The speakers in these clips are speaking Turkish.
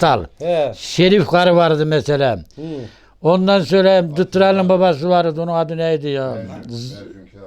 Battal. He. Şerif karı vardı mesela. Hı. Ondan sonra Dıtıral'ın babası vardı. Onun adı neydi ya? Z-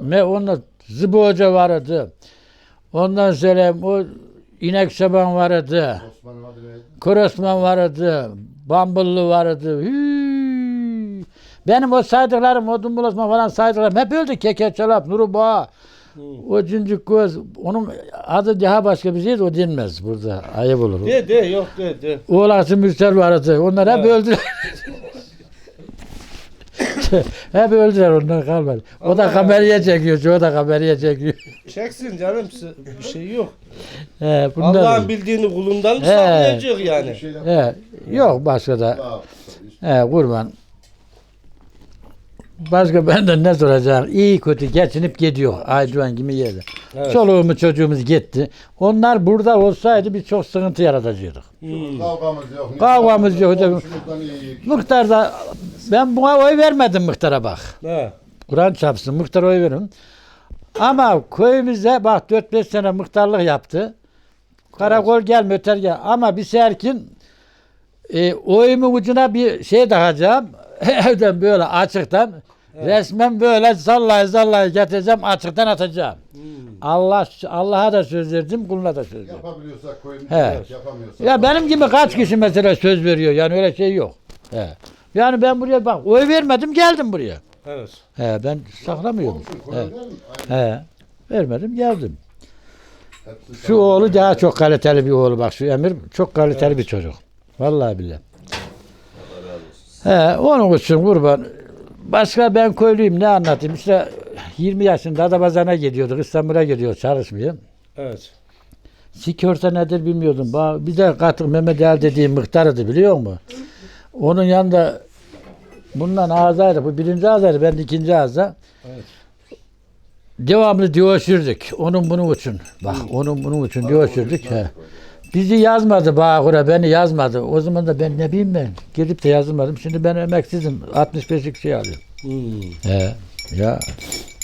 Me onunla Zıbı Hoca vardı. Ondan sonra o İnek Şaban vardı. Osman'ın adı neydi? Korosman vardı. Bambullu vardı. Hüü. Benim o saydıklarım, odun bulaşma falan saydıklarım hep öldü. Keke Çalap, Nuru Boğa. O cincik göz, onun adı daha başka bir şeydi, o denmez burada. Ayıp olur. De de yok de de. Oğlaksı Mürsel vardı. Onlar hep öldüler. hep öldüler onlar kalmadı. O da kameriye çekiyor. O da kameriye çekiyor. Çeksin canım bir şey yok. He, bunlar Allah'ın bildiğini kulundan He. saklayacak yani. He, yok başka da. He, kurban. Başka benden ne soracak? İyi kötü geçinip gidiyor. Aydoğan gibi yerde. Evet. Çoluğumuz çocuğumuz gitti. Onlar burada olsaydı biz çok sıkıntı yaratacaktık. Hmm. Kavgamız yok. Kavgamız yok. Muhtar da ben buna oy vermedim muhtara bak. He. Kur'an çarpsın muhtar oy verin. Ama köyümüzde bak 4-5 sene muhtarlık yaptı. Karakol gel öter gel. Ama bir serkin e, oyumun ucuna bir şey takacağım. Evden böyle açıktan resmen böyle sallay sallay getireceğim açıktan atacağım. Hmm. Allah Allah'a da söz verdim, kuluna da söz verdim. Yapabiliyorsak koyun. He. Yapamıyorsak. Ya benim gibi kaç kişi mesela söz veriyor yani öyle şey yok. He. Yani ben buraya bak oy vermedim geldim buraya. Evet. He ben saklamıyorum. He. He. Vermedim geldim. Hepsi Şu tamam. oğlu daha çok kaliteli bir oğlu bak şu Emir çok kaliteli bir çocuk. Vallahi billahi. He, onun için kurban. Başka ben köylüyüm ne anlatayım işte 20 yaşında Adapazarı'na gidiyorduk İstanbul'a gidiyor çalışmaya. Evet. Sikörse nedir bilmiyordum. Bir de katık Mehmet El dediğim muhtarıydı biliyor musun? Onun yanında bundan ağzaydı. Bu birinci ağzaydı. Ben de ikinci ağza. Evet. Devamlı diyoşürdük. Onun bunun için. Bak onun bunun için diyoşürdük. He. Bizi yazmadı Bağkur'a. Beni yazmadı. O zaman da ben ne bileyim ben. Gidip de yazılmadım. Şimdi ben emeksizim. 65'lik şey alıyorum. Hmm. He. Ya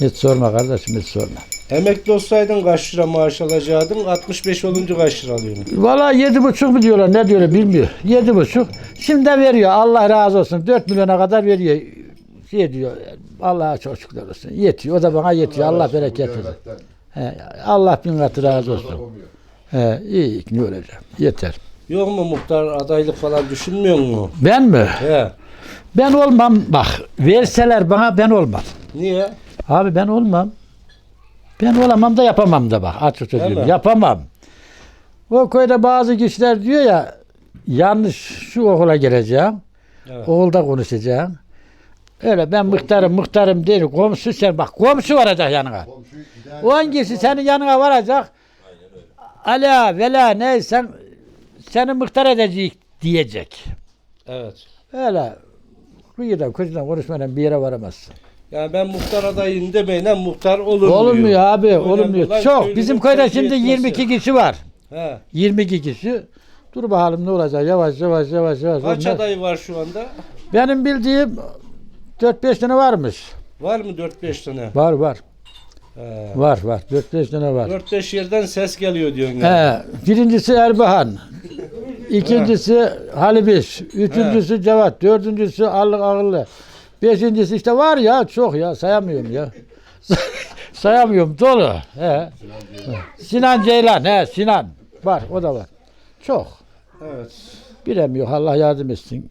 hiç sorma kardeşim hiç sorma. Emekli olsaydın kaç lira maaş alacaktın? 65 olunca kaç lira alıyorsun? Valla yedi buçuk mu diyorlar ne diyorlar bilmiyor. Yedi buçuk. Şimdi de veriyor Allah razı olsun. Dört milyona kadar veriyor. Şey diyor Allah'a çok şükürler olsun. Yetiyor. O da bana yetiyor. Allah bu bereket versin. He, Allah bin katı razı olsun. He, iyi ne olacak. Yeter. Yok mu muhtar adaylık falan düşünmüyor mu? Ben mi? He. Ben olmam. Bak verseler bana ben olmam. Niye? Abi ben olmam. Ben olamam da yapamam da bak açık mi? Yapamam. O köyde bazı kişiler diyor ya yanlış şu okula gireceğim. Evet. Oğulda konuşacağım. Öyle ben muhtarım muhtarım değil. Komşu sen bak komşu varacak yanına. Komşu gider. O hangisi senin yanına varacak. Ala vela neysen seni muhtar edecek diyecek. Evet. Öyle kıyıdan kuşundan konuşmadan bir yere varamazsın. Yani ben muhtar adayım demeyle muhtar olunmuyor. Olmuyor abi Önemli olan Çok. Bizim köyde şimdi etmesi. 22 kişi var. He. 22 kişi. Dur bakalım ne olacak yavaş yavaş yavaş yavaş. Kaç Onlar- aday var şu anda? Benim bildiğim 4-5 tane varmış. Var mı 4-5 tane? Var var. He. Var var. 4-5 tane var. 4-5 yerden ses geliyor diyorsun yani. He, birincisi Erbahan. İkincisi Halibiş. Üçüncüsü Cevat. Dördüncüsü Allık Ağıllı. Beşincisi işte var ya çok ya sayamıyorum ya. sayamıyorum dolu. He. Sinan Ceylan. He Sinan. Var o da var. Çok. Evet. Bilemiyor. Allah yardım etsin.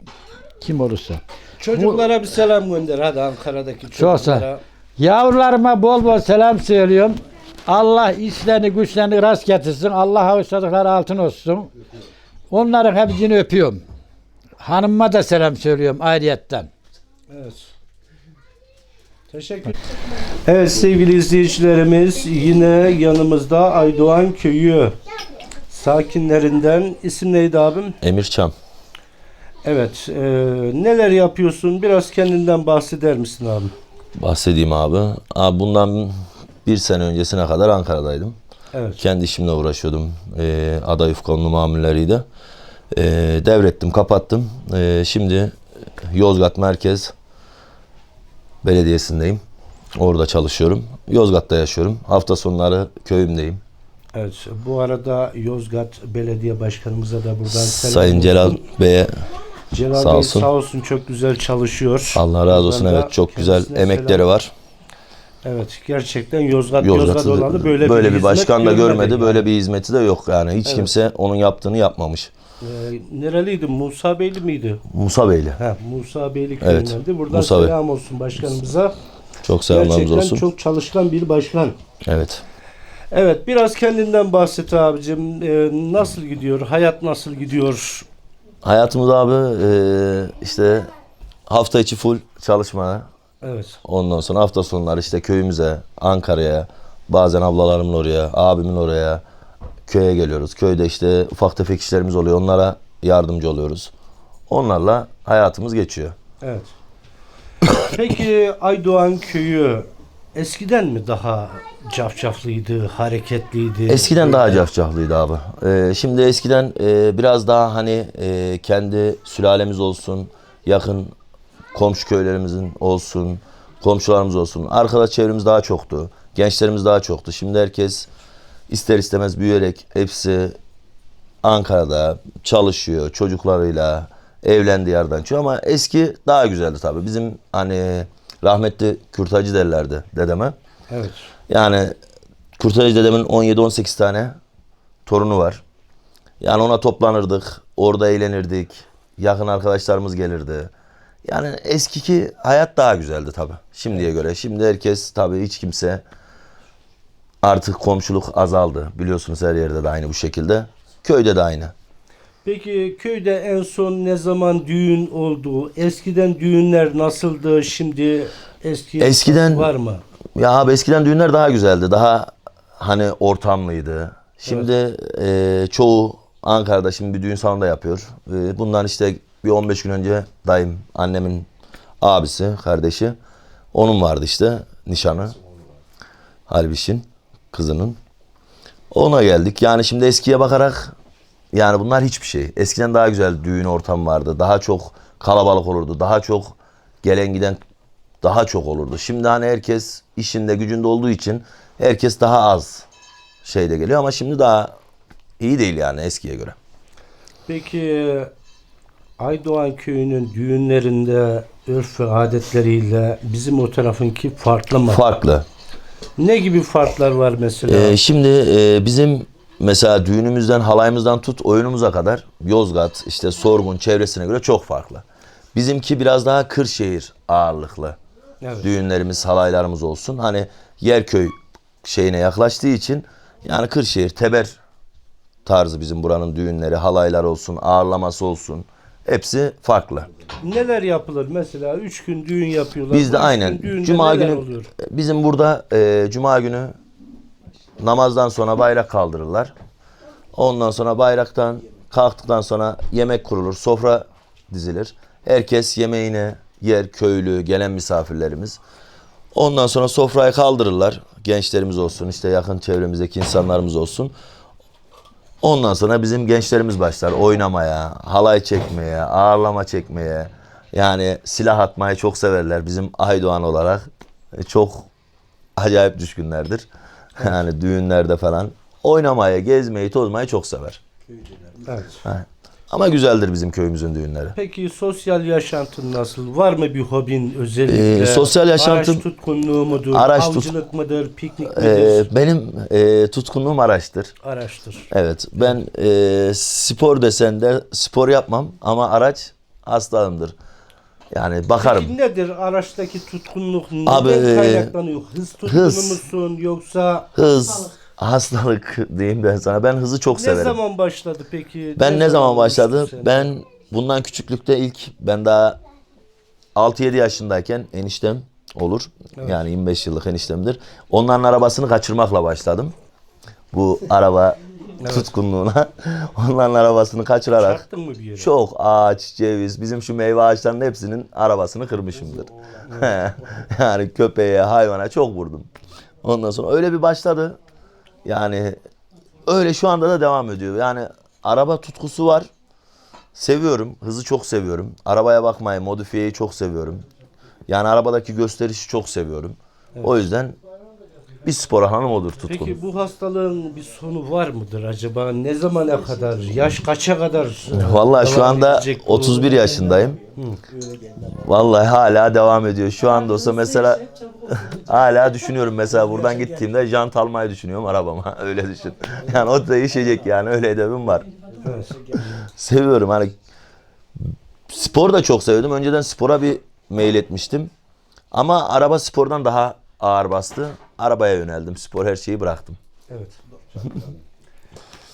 Kim olursa. Çocuklara bir selam gönder hadi Ankara'daki çocuklara. Çok sağ- Yavrularıma bol bol selam söylüyorum. Allah işlerini güçlerini rast getirsin. Allah avuçladıkları altın olsun. Onların hepsini öpüyorum. Hanımıma da selam söylüyorum ayrıyetten. Evet. Teşekkür Evet sevgili izleyicilerimiz yine yanımızda Aydoğan Köyü sakinlerinden isim neydi abim? Emir Çam. Evet. e, neler yapıyorsun? Biraz kendinden bahseder misin abi? Bahsedeyim abi. abi. Bundan bir sene öncesine kadar Ankara'daydım. Evet. Kendi işimle uğraşıyordum. Ee, aday yufkanlı mamulleriydi. Ee, devrettim, kapattım. Ee, şimdi Yozgat Merkez Belediyesi'ndeyim. Orada çalışıyorum. Yozgat'ta yaşıyorum. Hafta sonları köyümdeyim. Evet. Bu arada Yozgat Belediye Başkanımıza da buradan selam Sayın. Celal Bey'e Celal sağ Bey olsun. sağ olsun çok güzel çalışıyor. Allah razı olsun. Evet çok güzel emekleri selam. var. Evet gerçekten Yozgat Yozgat, Yozgat'ı olalı böyle, böyle, bir hizmet başkan da görmedi yani. Böyle bir hizmeti de yok yani. Hiç Evet. kimse onun yaptığını yapmamış. Ee, nereliydi? Musa Beyli miydi? Musa Beyli. Ha, Musa Beyli Evet, köyündendi. Buradan Musa Bey. selam olsun başkanımıza. Çok selamlarımız Gerçekten olsun. çok çalışkan bir başkan. Evet. Evet biraz kendinden bahset abicim. Ee, nasıl gidiyor? Hayat nasıl gidiyor? Hayatımız abi e, işte hafta içi full çalışma. Evet. Ondan sonra hafta sonları işte köyümüze, Ankara'ya, bazen ablalarımın oraya, abimin oraya, köye geliyoruz. Köyde işte ufak tefek işlerimiz oluyor. Onlara yardımcı oluyoruz. Onlarla hayatımız geçiyor. Evet. Peki Aydoğan köyü eskiden mi daha cafcaflıydı, hareketliydi? Eskiden daha cafcaflıydı abi. Ee, şimdi eskiden e, biraz daha hani e, kendi sülalemiz olsun, yakın komşu köylerimizin olsun, komşularımız olsun. Arkadaş çevremiz daha çoktu. Gençlerimiz daha çoktu. Şimdi herkes ister istemez büyüyerek hepsi Ankara'da çalışıyor çocuklarıyla evlendi yerden çıkıyor ama eski daha güzeldi tabii. Bizim hani rahmetli kürtacı derlerdi dedeme. Evet. Yani Kurtarıcı dedemin 17-18 tane torunu var. Yani ona toplanırdık, orada eğlenirdik. Yakın arkadaşlarımız gelirdi. Yani eskiki hayat daha güzeldi tabii şimdiye göre. Şimdi herkes tabii hiç kimse artık komşuluk azaldı. Biliyorsunuz her yerde de aynı bu şekilde. Köyde de aynı. Peki köyde en son ne zaman düğün oldu? Eskiden düğünler nasıldı? Şimdi eski Eskiden- var mı? Ya abi eskiden düğünler daha güzeldi. Daha hani ortamlıydı. Şimdi e, çoğu Ankara'da şimdi bir düğün salonunda yapıyor. E, bundan işte bir 15 gün önce dayım, annemin abisi, kardeşi. Onun vardı işte nişanı. Halbiş'in kızının. Ona geldik. Yani şimdi eskiye bakarak yani bunlar hiçbir şey. Eskiden daha güzel düğün ortamı vardı. Daha çok kalabalık olurdu. Daha çok gelen giden daha çok olurdu. Şimdi hani herkes işinde gücünde olduğu için herkes daha az şeyde geliyor ama şimdi daha iyi değil yani eskiye göre. Peki Aydoğan köyünün düğünlerinde örf ve adetleriyle bizim o tarafınki farklı mı? Farklı. ne gibi farklar var mesela? Ee, şimdi e, bizim mesela düğünümüzden, halayımızdan tut oyunumuza kadar Yozgat, işte Sorgun çevresine göre çok farklı. Bizimki biraz daha Kırşehir ağırlıklı. Evet. Düğünlerimiz, halaylarımız olsun. Hani Yerköy şeyine yaklaştığı için yani Kırşehir, Teber tarzı bizim buranın düğünleri, halaylar olsun, ağırlaması olsun. Hepsi farklı. Neler yapılır? Mesela üç gün düğün yapıyorlar. Biz de üç aynen gün cuma günü oluyor? bizim burada e, cuma günü namazdan sonra bayrak kaldırırlar. Ondan sonra bayraktan kalktıktan sonra yemek kurulur, sofra dizilir. Herkes yemeğini yer, köylü, gelen misafirlerimiz. Ondan sonra sofrayı kaldırırlar. Gençlerimiz olsun, işte yakın çevremizdeki insanlarımız olsun. Ondan sonra bizim gençlerimiz başlar oynamaya, halay çekmeye, ağırlama çekmeye. Yani silah atmayı çok severler. Bizim Aydoğan olarak e, çok acayip düşkünlerdir. Yani düğünlerde falan oynamayı, gezmeyi, tozmayı çok sever. Evet. Ha. Ama güzeldir bizim köyümüzün düğünleri. Peki sosyal yaşantın nasıl? Var mı bir hobin özellikle? Ee, sosyal yaşantım- Araç tutkunluğu mudur? Araç tut- avcılık mıdır? Piknik Ee, midir? benim e, tutkunluğum araçtır. Araçtır. Evet ben e, spor desen de spor yapmam ama araç hastalığımdır. Yani bakarım. Peki nedir araçtaki tutkunluk? Neden Abi, e, kaynaklanıyor? Hız tutkunu hız. musun yoksa Hız, hastalık diyeyim ben sana. Ben hızı çok ne severim. zaman başladı peki? Ben ne zaman başladı? olmuştu senin? Ben bundan küçüklükte ilk ben daha 6-7 yaşındayken eniştem olur. Yani 25 yıllık eniştemdir. Onların arabasını kaçırmakla başladım. Bu araba tutkunluğuna. Onların arabasını kaçırarak Çarptın mı bir yere? çok ağaç, ceviz, bizim şu meyve ağaçlarının hepsinin arabasını kırmışımdır. yani köpeğe, hayvana çok vurdum. Ondan sonra öyle bir başladı. Yani öyle şu anda da devam ediyor. Yani araba tutkusu var. Seviyorum. Hızı çok seviyorum. Arabaya bakmayı, modifiyeyi çok seviyorum. Yani arabadaki gösterişi çok seviyorum. O yüzden bir spor alanım odur tutkun. Peki bu hastalığın bir sonu var mıdır acaba? Ne zamana kadar? Yaş kaça kadar? Vallahi şu devam anda edecek bu? 31 yaşındayım. Vallahi hala devam ediyor. Şu anda olsa mesela hala düşünüyorum mesela buradan gittiğimde jant almayı düşünüyorum arabama. Öyle düşün. Yani o değişecek yani öyle hedefim var. Seviyorum hani spor da çok seviyordum. Önceden spora bir mail etmiştim. Ama araba spordan daha ağır bastı. Arabaya yöneldim. Spor her şeyi bıraktım. Evet.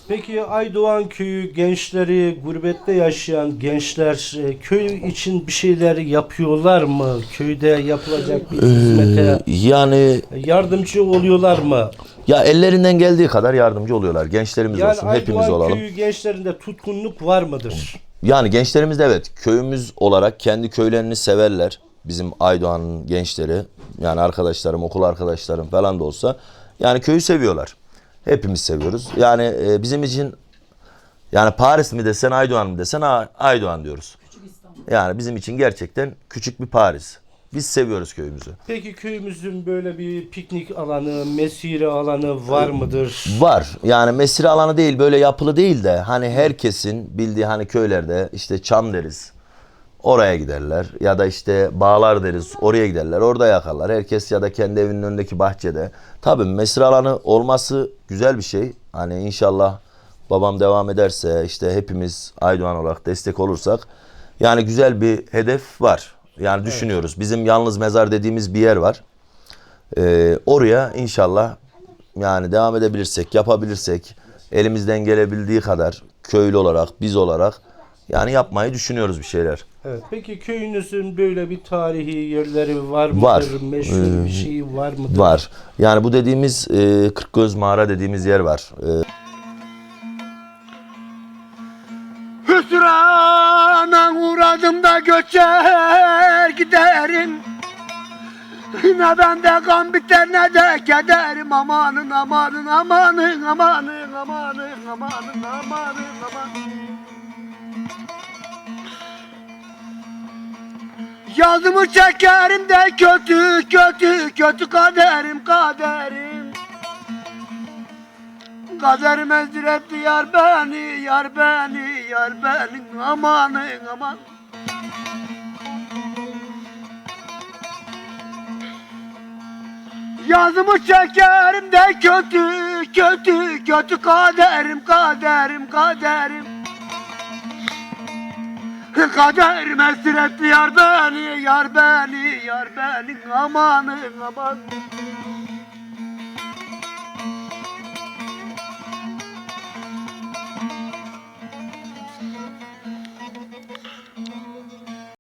Peki Aydoğan köyü gençleri, gurbette yaşayan gençler e, köy için bir şeyler yapıyorlar mı? Köyde yapılacak bir hizmete Yani yardımcı oluyorlar mı? ya ellerinden geldiği kadar yardımcı oluyorlar. Gençlerimiz Yani olsun, hepimiz Aydoğan olalım. köyü gençlerinde tutkunluk var mıdır? Yani gençlerimiz de evet köyümüz olarak kendi köylerini severler. Bizim Aydoğan'ın gençleri yani arkadaşlarım, okul arkadaşlarım falan da olsa yani köyü seviyorlar. Hepimiz seviyoruz. Yani e, bizim için yani Paris mi desen Aydoğan mı desen A- Aydoğan diyoruz. Yani bizim için gerçekten küçük bir Paris. Biz seviyoruz köyümüzü. Peki köyümüzün böyle bir piknik alanı, mesire alanı var mıdır? Var. Yani mesire alanı değil böyle yapılı değil de hani herkesin bildiği hani köylerde işte çam deriz. Oraya giderler ya da işte bağlar deriz oraya giderler orada yakarlar. Herkes ya da kendi evinin önündeki bahçede. Tabii mesire alanı olması güzel bir şey. Hani inşallah babam devam ederse işte hepimiz Aydoğan olarak destek olursak yani güzel bir hedef var. Yani düşünüyoruz. Bizim yalnız mezar dediğimiz bir yer var. Ee, oraya inşallah yani devam edebilirsek, yapabilirsek, elimizden gelebildiği kadar köylü olarak, biz olarak yani yapmayı düşünüyoruz bir şeyler. Evet. Peki köyünüzün böyle bir tarihi yerleri var mıdır? Var. Meşhur bir Ee, şey var mıdır? Var. Yani bu dediğimiz e, Kırkgöz Mağara dediğimiz yer var. E, Hüsrana uğradım da göçer giderim Ne bende kan biter ne de kederim Amanın amanın amanın amanın amanın amanın amanın amanın Yazımı çekerim de kötü kötü kötü kaderim kaderim. Kaderim ezdiretti yar beni, yar beni, yar beni Amanın aman. Yazımı çekerim de kötü, kötü, kötü kaderim, kaderim, kaderim Kaderim ezdiretti yar beni, yar beni, yar beni Amanın aman